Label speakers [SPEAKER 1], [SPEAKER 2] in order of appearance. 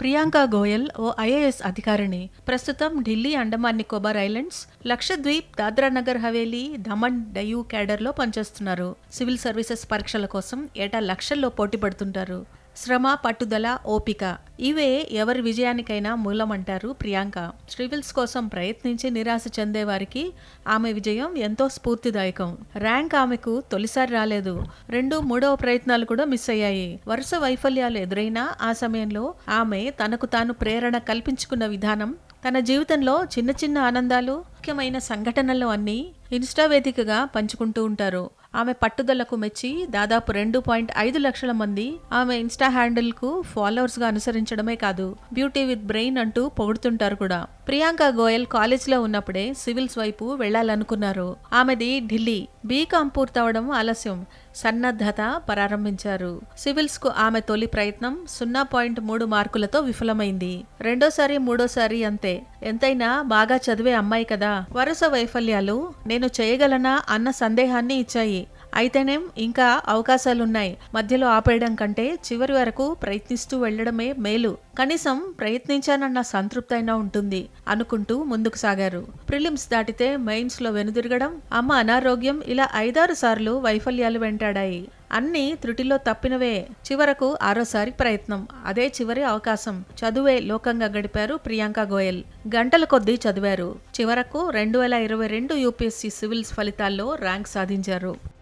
[SPEAKER 1] ప్రియాంక గోయల్ ఓ IAS అధికారిణి ప్రస్తుతం Delhi Andaman Nicobar islands Lakshadweep Dadra Nagar Haveli Daman Diu క్యాడర్లో పనిచేస్తున్నారు. సివిల్ సర్వీసెస్ పరీక్షల కోసం ఏటా లక్షల్లో పోటీ పడుతుంటారు. శ్రమ పట్టుదల ఓపిక. ఇవే ఎవరి విజయానికైనా మూలమంటారు ప్రియాంక. స్ట్రివిల్స్ కోసం ప్రయత్నించి నిరాశ చెందే వారికి ఆమె విజయం ఎంతో స్ఫూర్తిదాయకం. ర్యాంక్ ఆమెకు తొలిసారి రాలేదు. రెండు మూడవ ప్రయత్నాలు కూడా మిస్ అయ్యాయి. వరుస వైఫల్యాలు ఎదురైనా ఆ సమయంలో ఆమె తనకు తాను ప్రేరణ కల్పించుకున్న విధానం తన జీవితంలో చిన్న చిన్న ఆనందాలు ముఖ్యమైన సంఘటనలు అన్నీ ఇన్స్టా వేదికగా పంచుకుంటూ ఉంటారు. ఆమె పట్టుదలకు మెచ్చి దాదాపు రెండు పాయింట్ ఐదు లక్షల మంది ఆమె ఇన్స్టా హ్యాండిల్కు ఫాలోవర్స్గా అనుసరించడమే కాదు బ్యూటీ విత్ బ్రెయిన్ అంటూ పొగుడుతుంటారు కూడా. ప్రియాంక గోయల్ కాలేజ్లో ఉన్నప్పుడే సివిల్స్ వైపు వెళ్ళాలనుకున్నారు ఆమెది ఢిల్లీ బీకాం పూర్తవడం ఆలస్యం. సన్నద్ధత ప్రారంభించారు. సివిల్స్కు ఆమె తొలి ప్రయత్నం సున్నా పాయింట్ మూడు మార్కులతో విఫలమైంది. రెండోసారి మూడోసారి అంతే. ఎంతైనా బాగా చదివే అమ్మాయి కదా. వరుస వైఫల్యాలు నేను చేయగలనా అన్న సందేహాన్ని ఇచ్చాయి. అయితేనేం ఇంకా అవకాశాలున్నాయి. మధ్యలో ఆపేయడం కంటే చివరి వరకు ప్రయత్నిస్తూ వెళ్ళడమే మేలు. కనీసం ప్రయత్నించానన్న సంతృప్తి అయినా ఉంటుంది అనుకుంటూ ముందుకు సాగారు. ప్రిలిమ్స్ దాటితే మెయిన్స్లో వెనుదిరగడం అమ్మ అనారోగ్యం ఇలా ఐదారు సార్లు వైఫల్యాలు వెంటాడాయి. అన్ని త్రుటిలో తప్పినవే. చివరకు ఆరోసారి ప్రయత్నం. అదే చివరి అవకాశం. చదువే లోకంగా గడిపారు ప్రియాంక గోయల్. గంటల కొద్దీ చదివారు. చివరకు రెండు వేల ఇరవై రెండు యూపీఎస్సీ సివిల్స్ ఫలితాల్లో ర్యాంక్ సాధించారు.